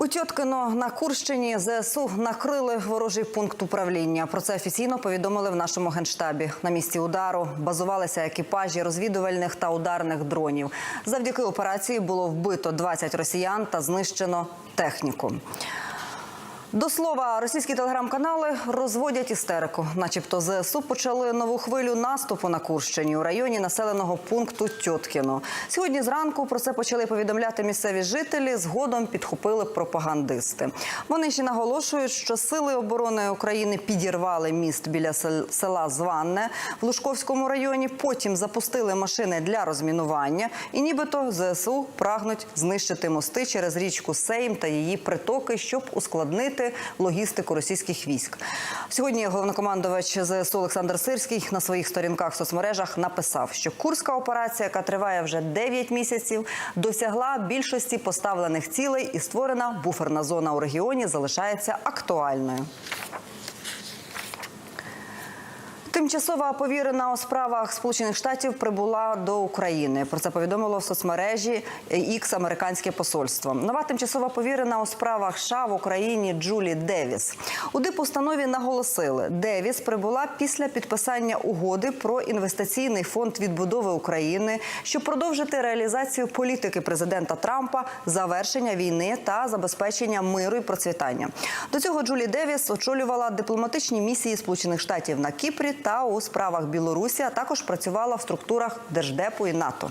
У Тьоткино на Курщині ЗСУ накрили ворожий пункт управління. Про це офіційно повідомили в нашому генштабі. На місці удару базувалися екіпажі розвідувальних та ударних дронів. Завдяки операції було вбито 20 росіян та знищено техніку. До слова, російські телеграм-канали розводять істерику, начебто ЗСУ почали нову хвилю наступу на Курщині у районі населеного пункту Тьоткіно. Сьогодні зранку про це почали повідомляти місцеві жителі. Згодом підхопили пропагандисти. Вони ще наголошують, що сили оборони України підірвали міст біля сел- села Званне в Лужковському районі. Потім запустили машини для розмінування, і нібито ЗСУ прагнуть знищити мости через річку Сейм та її притоки, щоб ускладнити логістику російських військ. Сьогодні головнокомандувач ЗСУ Олександр Сирський на своїх сторінках в соцмережах написав, що курська операція, яка триває вже 9 місяців, досягла більшості поставлених цілей і створена буферна зона у регіоні залишається актуальною. Тимчасова повірена у справах Сполучених Штатів прибула до України. Про це повідомило в соцмережі X американське посольство. Нова тимчасова повірена у справах США в Україні Джулі Девіс. У дипустанові наголосили, Девіс прибула після підписання угоди про інвестиційний фонд відбудови України, щоб продовжити реалізацію політики президента Трампа, завершення війни та забезпечення миру і процвітання. До цього Джулі Девіс очолювала дипломатичні місії Сполучених Штатів на Кіпрі та у справах Білорусі, а також працювала в структурах Держдепу і НАТО.